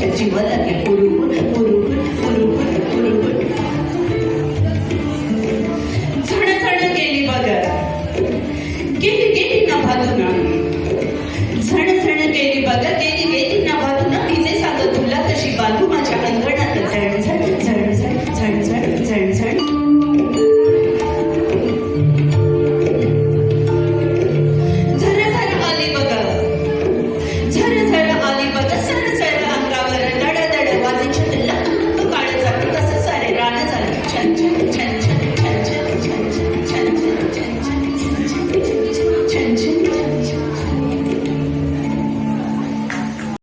माझ्या जीवाला तुला तशी बाजू माझ्या अंगणात झण झण झण